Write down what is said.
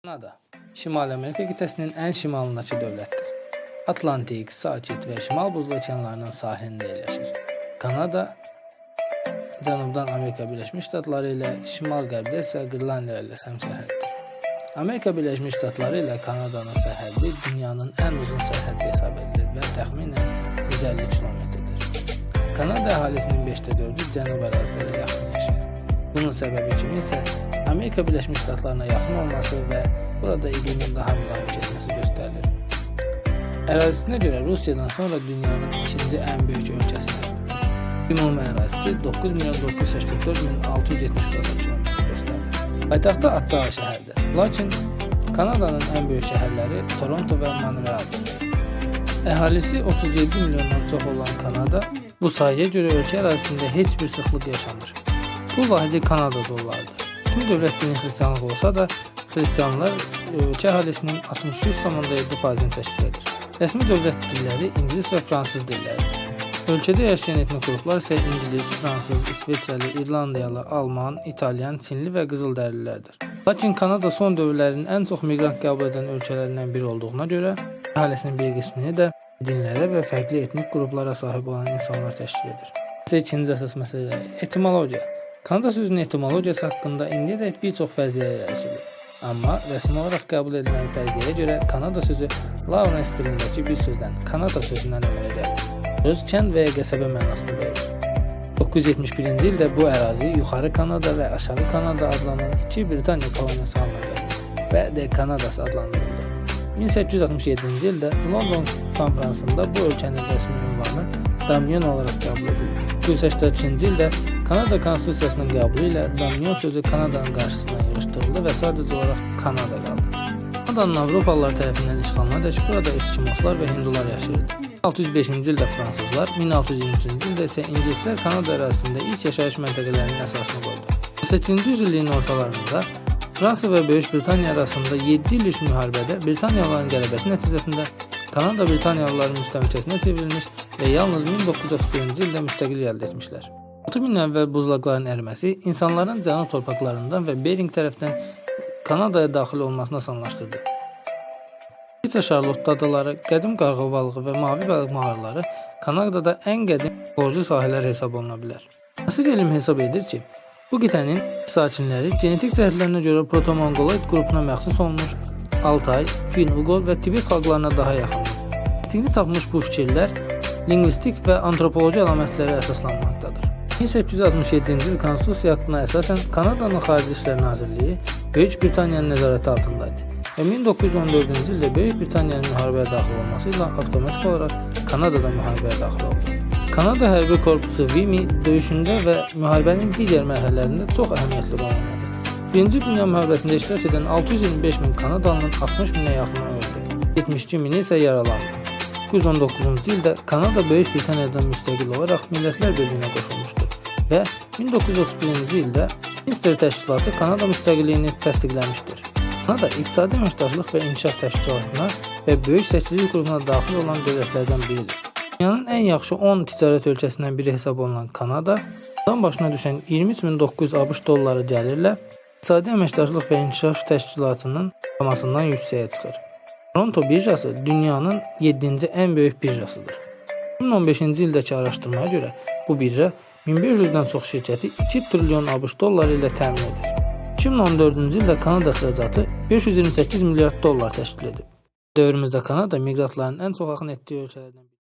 Kanada, Şimali Amerika qitəsinin ən şimalındakı dövlətdir. Atlantik, Sakit və Şimal Buzlu okeanlarının sahilində yerləşir. Kanada cənubdan Amerika Birləşmiş Ştatları ilə, şimal-qərbdə isə Qırlandiya ilə həmsərhəddir. Amerika Birləşmiş Ştatları ilə Kanadanın sərhədi dünyanın ən uzun sərhədi hesab edilir və təxminən 150 kilometrdir. Kanada əhalisinin 5də 4-ü cənub ərazilərə yaxın yaşayır. Bunun səbəbi kimi isə Amerika Birləşmiş Ştatlarına yaxın olması və burada iqlimin daha mülayim keçməsi göstərilir. Ərazisinə görə Rusiyadan sonra dünyanın ikinci ən böyük ölkəsidir. Ümumi ərazisi 9 milyon 984 min 670 kvadrat kilometr göstərir. Paytaxtı Ottawa şəhərdir. Lakin Kanadanın ən böyük şəhərləri Toronto və Montrealdır. Əhalisi 37 milyondan çox olan Kanada bu sayıya görə ölkə ərazisində heç bir sıxlıq yaşamır. Pul vahidi Kanada dollarıdır. Tüm dövlət dini xristianlıq olsa da, xristianlar ölkə əhalisinin 63,7%-ni təşkil edir. Rəsmi dövlət dilləri ingilis və fransız dilləridir. Ölkədə yaşayan etnik qruplar isə ingilis, fransız, İsveçrəli, İrlandiyalı, alman, italyan, çinli və qızıldərililərdir. Lakin Kanada son dövrlərin ən çox miqrant qəbul edən ölkələrindən biri olduğuna görə əhalisinin bir qismini də dinlərə və fərqli etnik qruplara sahib olan insanlar təşkil edir. İkinci əsas məsələ etimologiya. Kanada sözünün etimologiyası haqqında indiyədək bir çox fərziyyələr ərçilir. Amma rəsmi olaraq qəbul edilən fərziyyəyə görə Kanada sözü Lawrence dilindəki bir sözdən, Kanada sözündən əmələ gəlir. Söz kənd və ya qəsəbə mənasını verir. 971-ci ildə bu ərazi Yuxarı Kanada və Aşağı Kanada adlanan iki Britaniya koloniyası halına gəldi və De Kanadası adlandırıldı. 1867-ci ildə London konfransında bu ölkənin rəsmi ünvanı Dominion olaraq qəbul edildi. 1982-ci ildə Kanada konstitusiyasının qəbulu ilə Dominion sözü Kanadanın qarşısına yığışdırıldı və sadəcə olaraq Kanada qaldı. Kanadanın Avropalılar tərəfindən işğalına dək burada Eskimoslar və Hindular yaşayırdı. 1605-ci ildə fransızlar, 1623-cü ildə isə ingilislər Kanada ərazisində ilk yaşayış məntəqələrinin əsasını qoydu. 18-ci yüzilliyin ortalarında Fransa və Böyük Britaniya arasında 7 illik müharibədə Britaniyalıların qələbəsi nəticəsində Kanada Britaniyalıların müstəmləkəsinə çevrilmiş və yalnız 1931-ci ildə müstəqillik əldə etmişlər. 6000 əvvəl buzlaqların əriməsi insanların cənub torpaqlarından və Bering tərəfdən Kanadaya daxil olmasını asanlaşdırdı. Riça Charlotte adaları, qədim qarğa balığı və mavi balıq mağaraları Kanadada ən qədim ekoloji sahələr hesab oluna bilər. Müasir elm hesab edir ki, bu qitənin sakinləri genetik cəhətlərinə görə proto-mongoloid qrupuna məxsus olmuş Altay, Fin-Ugol və Tibet xalqlarına daha yaxındır. Təsdiqini tapmış bu fikirlər lingvistik və antropoloji əlamətlərə əsaslanmaqdadır. 1867-ci il Konstitusiya aktına əsasən Kanadanın Xarici İşlər Nazirliyi Böyük Britaniyanın nəzarəti altındaydı və 1914-cü ildə Böyük Britaniyanın müharibəyə daxil olması ilə avtomatik olaraq Kanada da müharibəyə daxil oldu. Kanada hərbi korpusu Vimy döyüşündə və müharibənin digər mərhələlərində çox əhəmiyyətli rol oynadı. Birinci Dünya müharibəsində iştirak edən 625 min Kanadalının 60 minə yaxını öldü. 72 mini isə yaralandı. 1919-cu ildə Kanada Böyük Britaniyadan müstəqil olaraq Millətlər Birliyinə qoşulmuşdur və 1931-ci ildə Minster təşkilatı Kanada müstəqilliyini təsdiqləmişdir. Kanada İqtisadi Əməkdaşlıq və İnkişaf Təşkilatına və Böyük Səkkilik qrupuna daxil olan dövlətlərdən biridir. Dünyanın ən yaxşı 10 ticarət ölkəsindən biri hesab olunan Kanada, adam başına düşən 20900 ABŞ dolları gəlirlə İqtisadi Əməkdaşlıq və İnkişaf Təşkilatının qamasından yüksəyə çıxır. Toronto birjası dünyanın 7-ci ən böyük birjasıdır. 2015-ci ildəki araşdırmaya görə bu birja 1500-dən çox şirkəti 2 trilyon ABŞ dolları ilə təmin edir. 2014-cü ildə Kanada ixracatı 528 milyard dollar təşkil edib. Dövrümüzdə Kanada miqrantların ən çox axın etdiyi ölkələrdən biridir.